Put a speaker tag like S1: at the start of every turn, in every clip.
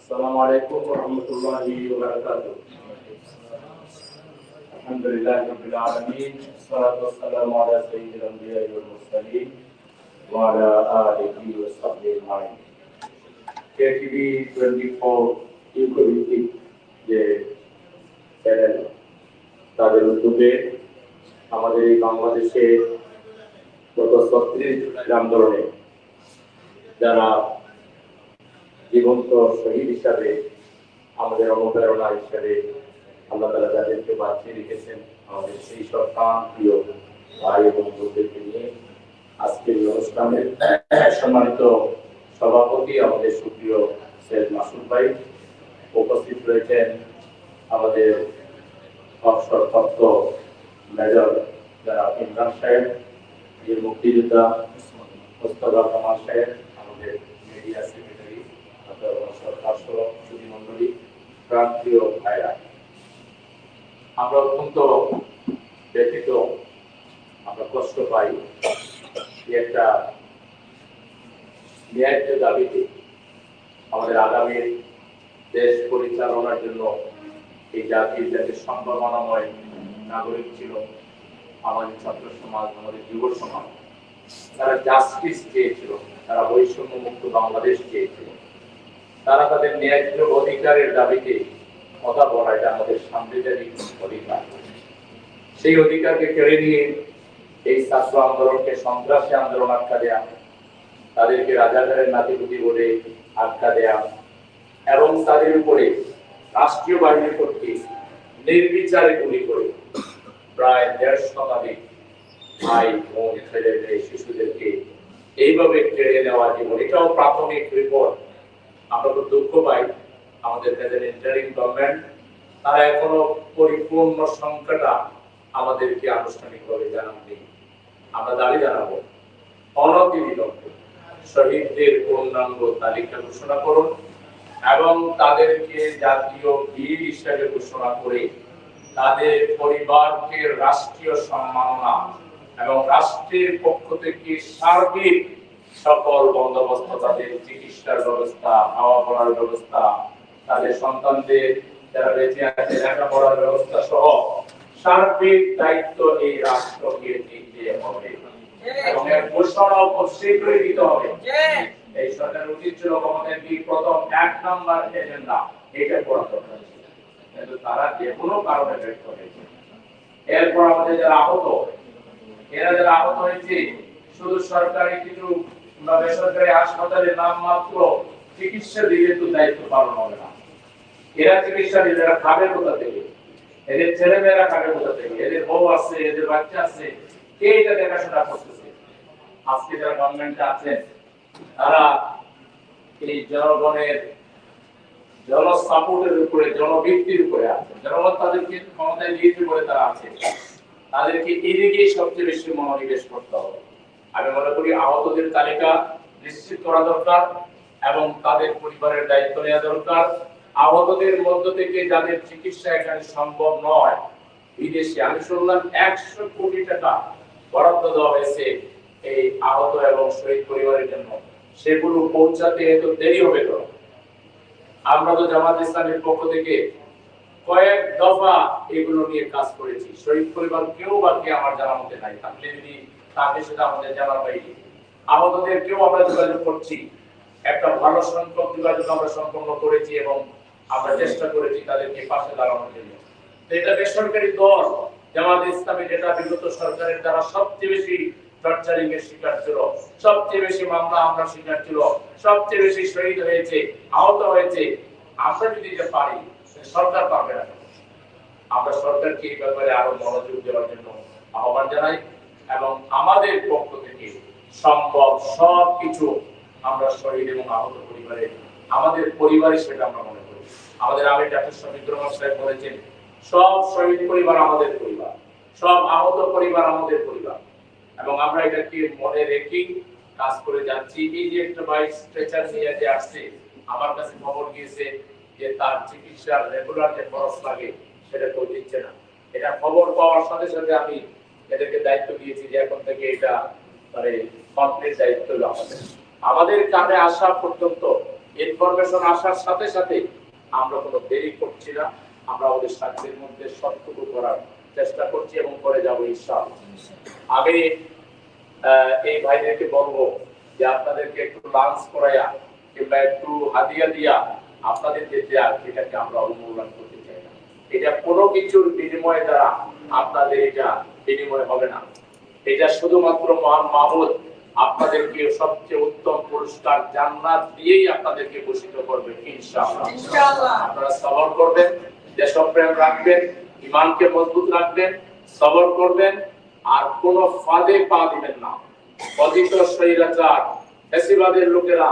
S1: السلام عليكم ورحمة الله وبركاته الحمد لله رب العالمين والصلاة والسلام على سيد الأنبياء والمرسلين وعلى آله وصحبه أجمعين KTV twenty four ইউকোভিত্তিক যে channel তাদের উদ্যোগে আমাদের এই বাংলাদেশে গত ছত্রিশ আন্দোলনে যারা জীবন্ত শহীদ হিসাবে, আমাদের অনুপ্রেরণা হিসাবে আল্লাহ তালা যাদেরকে বাঁচিয়ে রেখেছেন, আমাদের সেই সব প্রাণ, প্রিয় ভাই এবং বোনদেরকে নিয়ে আজকের অনুষ্ঠানের সম্মানিত সভাপতি আমাদের সুপ্রিয় সৈয়দ মাসুদ ভাই উপস্থিত রয়েছেন আমাদের অবসরপ্রাপ্ত মেজর যারা ইমরান সাহেব বীর মুক্তিযোদ্ধা, মোস্তফা কামাল সাহেব প্রান্তীয় ভাইরা। আমরা অত্যন্ত ব্যথিত, আমরা কষ্ট পাই একটা ন্যায্য দাবিতে আমাদের আগামী দেশ পরিচালনার জন্য এই জাতির যাতে সম্ভাবনাময় নাগরিক ছিল আমাদের ছাত্র সমাজ, আমাদের যুব সমাজ, তারা জাস্টিস চেয়েছিল, তারা বৈষম্য মুক্ত বাংলাদেশ চেয়েছিল। তারা তাদের ন্যায্য অধিকারের দাবিতে কথা বলা এটা আমাদের সাংবিধানিক অধিকার। সেই অধিকারকে কেড়ে নিয়ে এই ছাত্র আন্দোলনকে সন্ত্রাসী আন্দোলন আটকা দেয়া, তাদেরকে রাজাকারের নাতিপুতি বলে আটকা দেয়া এবং তাদের উপরে রাষ্ট্রীয় বাহিনী কর্তৃক নির্বিচারে গুলি করে প্রায় দেড় শতাধিক ভাই বোন ছেলে শিশুদেরকে এইভাবে কেড়ে নেওয়া জীবন। এটাও প্রাথমিক রিপোর্ট আমরা তো দুঃখ পাই আমাদের কাদের ইন্টারিম গভর্নমেন্ট তারা এখনও পরিপূর্ণ সংখ্যাটা আমাদেরকে আনুষ্ঠানিকভাবে জানাননি। আমরা জানাব, অনতিবিলম্বে শহীদদের পূর্ণাঙ্গ তালিকা ঘোষণা করুন এবং তাদেরকে জাতীয় বীর হিসেবে ঘোষণা করে তাদের পরিবারকে রাষ্ট্রীয় সম্মাননা এবং রাষ্ট্রের পক্ষ থেকে সার্বিক সকল বন্দোবস্ত তাদের চিকিৎসার ব্যবস্থা, খাওয়া পড়ার ব্যবস্থা, তাদের সন্তানদের যারা বেঁচে আছে, লেখাপড়ার ব্যবস্থা সহ সার্বিক দায়িত্ব এই রাষ্ট্রকে দিতে হবে। তারা কারণে এরপর আমাদের যারা আহত, এরা যারা আহত হয়েছে, শুধু সরকারি কিছু বা বেসরকারি হাসপাতালে নাম মাত্র চিকিৎসা দিলে তো দায়িত্ব পালন হবে না। এরা চিকিৎসা দিলে এরা খাবে কোথা থেকে? এদের ছেলে মেয়েরা খাবে কোথা থেকে? এদের বউ আছে, এদের বাচ্চা আছে, কে এটা দেখাশোনা করতেছে? আজকে যারা গভর্নমেন্টে আছেন, তারা এই জনগণের জন সাপোর্টের উপরে জনভিত্তির উপরে আছে জনগণ তাদেরকে ক্ষমতায় দিয়েছে বলে তারা আছে। তাদেরকে এদিকেই সবচেয়ে বেশি মনোনিবেশ করতে হবে। আমি মনে করি আহতদের তালিকা নিশ্চিত করা দরকার এবং তাদের পরিবারের দায়িত্ব নেওয়া দরকার। আহতদের মধ্য থেকে যাদের চিকিৎসা এখানে সম্ভব নয়, বিদেশে। আমি শুনলাম একশো কোটি টাকা বরাদ্দ দেওয়া হয়েছে এই আহত এবং শহীদ পরিবারের জন্য। সেগুলো পৌঁছাতে এত দেরি হবে তো আমরা তো জামাত ইসলামের পক্ষ থেকে কয়েক দফা এগুলো নিয়ে কাজ করেছি। শহীদ পরিবার কেউ বাকি আমার জানা মতে নাই। থাকলে যদি তাকে সেটা আমাদের জানার বাইরে আহতদের কেউ আমরা যোগাযোগ করছি। একটা ভালো সংখ্যক যোগাযোগ আমরা সম্পন্ন করেছি এবং আমরা চেষ্টা করেছি তাদেরকে পাশে দাঁড়ানোর জন্য। তো এটা বেসরকারি দল, জামাত ইসলামী যেটা বিগত সরকারের দ্বারা সবচেয়ে বেশি টর্চারিং এর শিকার ছিল, সবচেয়ে বেশি মামলা আমরা শিকার ছিল, সবচেয়ে বেশি শহীদ হয়েছে, আহত হয়েছে। আমরা যদি যে পারি সরকার পারবে না। আমরা সরকারকে এই ব্যাপারে আরও মনোযোগ দেওয়ার জন্য আহ্বান জানাই। এবং আমাদের পক্ষ থেকে সম্ভব সব কিছু আমরা শহীদ এবং আহত পরিবারে, আমাদের পরিবারে সেটা আমরা মনে করি। আমাদের আমি ডাক্তার রহমান সাহেব বলেছেন, সব শহীদ পরিবার আমাদের পরিবার, সব আহত পরিবার আমাদের পরিবার। এবং আমরা এটাকে মনে রেখেই কাজ করে যাচ্ছি। এই যে একটা বাইক স্ট্রেচার নিয়ে যে আসছে, আমার কাছে খবর গিয়েছে যে তার চিকিৎসার রেগুলার যে খরচ লাগে, সেটা কেউ দিচ্ছে না। এটা খবর পাওয়ার সাথে সাথে আমি এদেরকে দায়িত্ব দিয়েছি যে এখন থেকে এটা মানে কমপ্লিট দায়িত্ব হলো আমাদের। আমাদের কানে আসা পর্যন্ত ইনফরমেশন আসার সাথে সাথে আমরা কোনো দেরি করছি না। আমরা আমাদের সাধ্যের মধ্যে সবটুকু করার চেষ্টা করছি এবং করে যাব ইনশাআল্লাহ। আমি এই ভাইদেরকে বলব যে আপনাদেরকে একটু লাঞ্চ করাইয়া কিংবা একটু হাদিয়া দিয়া আপনাদের যে দেয়া এটাকে আমরা অনুমোদন করতে চাই না। এটা কোনো কিছুর বিনিময়ে দ্বারা আপনাদের এটা বিনিময় হবে না। এটা শুধুমাত্র মহান মাহমুদ আপনাদেরকে সবচেয়ে উত্তম পুরস্কার জান্নাত দিয়েই আপনাদেরকে ভূষিত করবে ইনশাআল্লাহ। আপনারা সবর করবেন দেশপ্রেম রাখবেন ইমানকে মজবুত রাখবেন সবর করবেন আর কোন ফাঁদে পা দিবেন না। ফেসিবাদের লোকেরা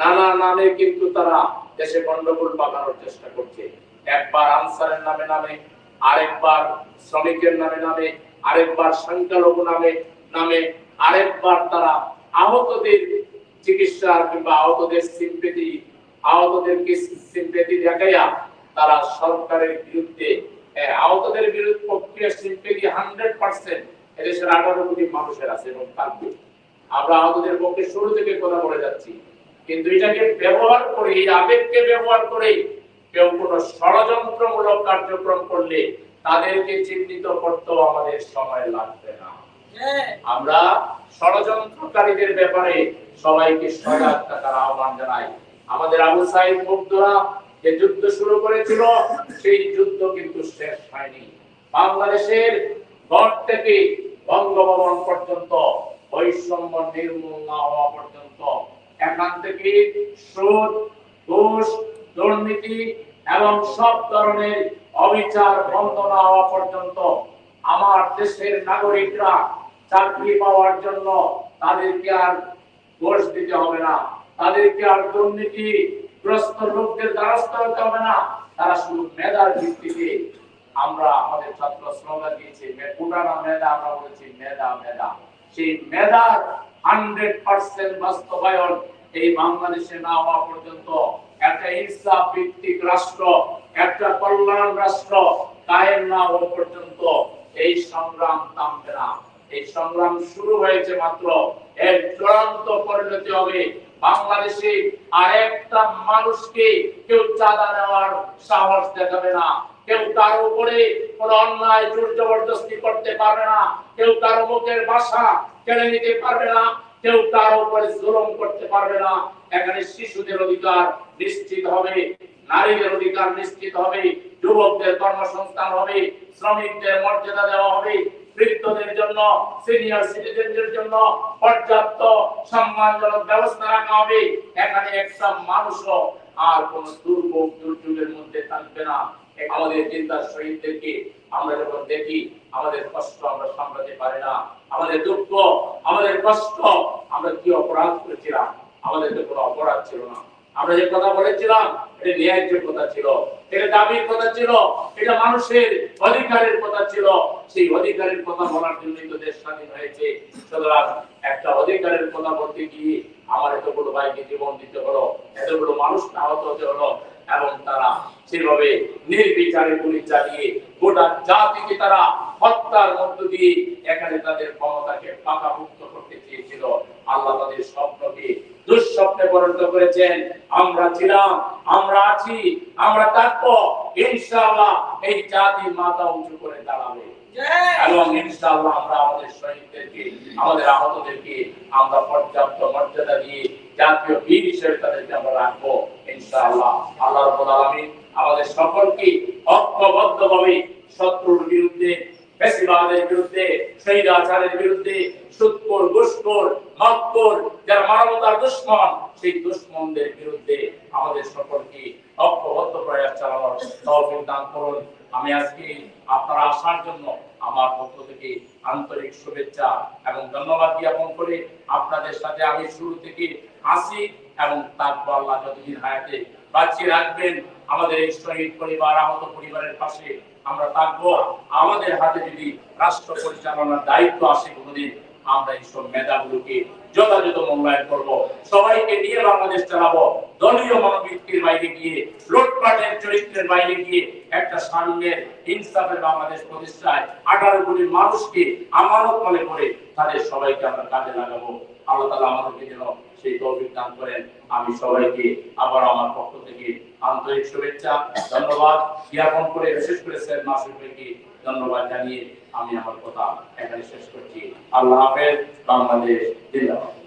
S1: নানা নামে কিন্তু তারা দেশে গন্ডগোল পাকানোর চেষ্টা করছে। একবার আনসারের নামে নামে আরেকবার শ্রমিকের নামে নামে আরেকবার সংখ্যালঘু নামে নামে আরেকবার তারা আহতদের চিকিৎসার কিংবা আহতদের সিম্পেথি আহতদেরকে সিম্পেথি দেখাইয়া তারা সরকারের বিরুদ্ধে আহতদের বিরুদ্ধে প্রক্রিয়া সিম্পেথি হান্ড্রেড পার্সেন্ট এদেশের আঠারো কোটি মানুষের আছে এবং থাকবে আমরা আহতদের পক্ষে শুরু থেকে কথা বলে যাচ্ছি। কিন্তু এটাকে ব্যবহার করে, এই আবেগকে ব্যবহার করে কেউ কোনো ষড়যন্ত্রমূলক কার্যক্রম করলে তাদেরকে চিহ্নিত করতেও আমাদের সময় লাগবে না।
S2: হ্যাঁ।
S1: আমরা ষড়যন্ত্রকারীদের ব্যাপারে সবাইকে সজাগ থাকার আহ্বান জানাই। আমাদের আবু সাইদ মুগ্ধরা যে যুদ্ধ শুরু করেছিল সেই যুদ্ধ কিন্তু শেষ হয়নি। বাংলাদেশের গড় থেকে বঙ্গভবন পর্যন্ত বৈষম্য নির্মূল না হওয়া পর্যন্ত এখান থেকে সুদ ঘুষ দুর্নীতি এবং সব ধরনের অবিচার বন্ধ না হওয়া পর্যন্ত আমার দেশের নাগরিকরা চাকরি পাওয়ার জন্য তাদেরকে আর ঘোষ দিতে হবে না। তাদেরকে আর দুর্নীতি গ্রস্ত লোকদের দ্বারস্থ হতে হবে না। তারা শুধু মেধার ভিত্তিতে আমরা আমাদের ছাত্র দিয়েছি। উঠানা মেধা আমরা বলেছি মেধা মেধা। সেই মেধার হান্ড্রেড পার্সেন্ট বাস্তবায়ন এই বাংলাদেশে না হওয়া পর্যন্ত একটা ইনসাফ ভিত্তিক রাষ্ট্র, একটা কল্যাণ রাষ্ট্র কায়েম না হওয়া পর্যন্ত এই সংগ্রাম থামবে না। এই সংগ্রাম শুরু হয়েছে মাত্র। এর চূড়ান্ত পরিণতি হবে বাংলাদেশে আর একটা মানুষকে কেউ চাঁদা নেওয়ার সাহস দেখাবে না। কেউ কারও উপরে কোন অন্যায়, জোর জবরদস্তি করতে পারবে না। কেউ কারও মুখের ভাষা কেড়ে নিতে পারবে না। কেউ তার উপরে জুলুম করতে পারবে না। এখানে শিশুদের অধিকার নিশ্চিত হবে, নারীদের অধিকার নিশ্চিত হবে, যুবকদের কর্মসংস্থান হবে, শ্রমিকদের মর্যাদা দেওয়া হবে। জন্য সিনিয়র সিটিজেনদের জন্য পর্যাপ্ত সম্মানজনক ব্যবস্থা রাখা হবে। এখানে আর কোন দুর্ভোগ দুর্যোগের মধ্যে থাকবে না। আমাদের চিন্তার শহীদদেরকে আমরা যখন দেখি, আমাদের কষ্ট আমরা সামলাতে পারি না। আমাদের দুঃখ, আমাদের কষ্ট আমরা কি অপরাধ করেছিলাম? আমাদের তো কোনো অপরাধ ছিল না। আমরা যে কথা বলেছিলাম, এটা ন্যায্য কথা ছিল। এটা দাবির কথা ছিল। এটা মানুষের অধিকারের কথা ছিল। সেই অধিকারের কথা বলার জন্যই তো দেশ স্বাধীন হয়েছে। সুতরাং একটা অধিকারের কথা বলতে গিয়ে আমার এতগুলো ভাইকে জীবন দিতে হলো, এতগুলো মানুষ আহত হতে হলো, এবং তারা সেভাবে নির্বিচারে গুলি চালিয়ে গোটা জাতিকে তারা হত্যার মধ্য দিয়ে এখানে তাদের ক্ষমতাকে পাকাভুক্ত করতে চেয়েছিল। আল্লাহ তাদের স্বপ্নকে দুঃস্বপ্নে পরিণত করেছেন। আমরা ছিলাম আমরা আছি আমরা থাকব। ইনশাআল্লাহ এই জাতি মাথা উঁচু করে দাঁড়াবে। এবং ইনশাআল্লাহ আমরা আমাদের শহীদদেরকে আমাদের আহতদেরকে আমরা পর্যাপ্ত মর্যাদা দিয়ে জাতীয় বীর হিসেবে তাদেরকে আমরা রাখব। ইনশাআল্লাহ আল্লাহ রাব্বুল আলামিন আমাদের সকলকে ঐক্যবদ্ধভাবে শত্রুর বিরুদ্ধে ফেসিবাদের বিরুদ্ধে শহীদাচারের বিরুদ্ধে সুৎকর ঘুষখোর মক্কর যারা মানবতার দুশ্মন, সেই দুশ্মনদের বিরুদ্ধে আমাদের সকলকে ঐক্যবদ্ধ প্রয়াস চালানোর তৌফিক দান করুন। আমি আজকে আপনারা আসার জন্য আমার পক্ষ থেকে আন্তরিক শুভেচ্ছা এবং ধন্যবাদ জ্ঞাপন করে আপনাদের সাথে আমি শুরু থেকে আসি এবং তারপর আল্লাহ যতদিন হায়াতে বাঁচিয়ে রাখবেন। আমাদের এই শহীদ পরিবার, আহত পরিবারের পাশে আমরা থাকব। আমাদের হাতে যদি রাষ্ট্র পরিচালনার দায়িত্ব আসে কোনোদিন, আমরা এইসব মেধাগুলোকে যথাযথ মূল্যায়ন করব। সবাইকে নিয়ে বাংলাদেশ চালাবো। দলীয় মনোবৃত্তির বাইরে গিয়ে, লুটপাটের চরিত্রের বাইরে গিয়ে একটা সামনের ইনসাফের বাংলাদেশ প্রতিষ্ঠায় আঠারো কোটি মানুষকে আমানত মনে করে তাদের সবাইকে আমরা কাজে লাগাবো। আল্লাহ তালা আমাদেরকে যেন সেই তৌফিক দান করেন। আমি সবাইকে আবার আমার পক্ষ থেকে আন্তরিক শুভেচ্ছা, ধন্যবাদ। জ্ঞাপন করে বিশেষ করে স্যার ভাইকে ধন্যবাদ জানিয়ে আমি আমার কথা এখানে শেষ করছি। আল্লাহ হাফেজ, বাংলাদেশ, জিন্দাবাদ।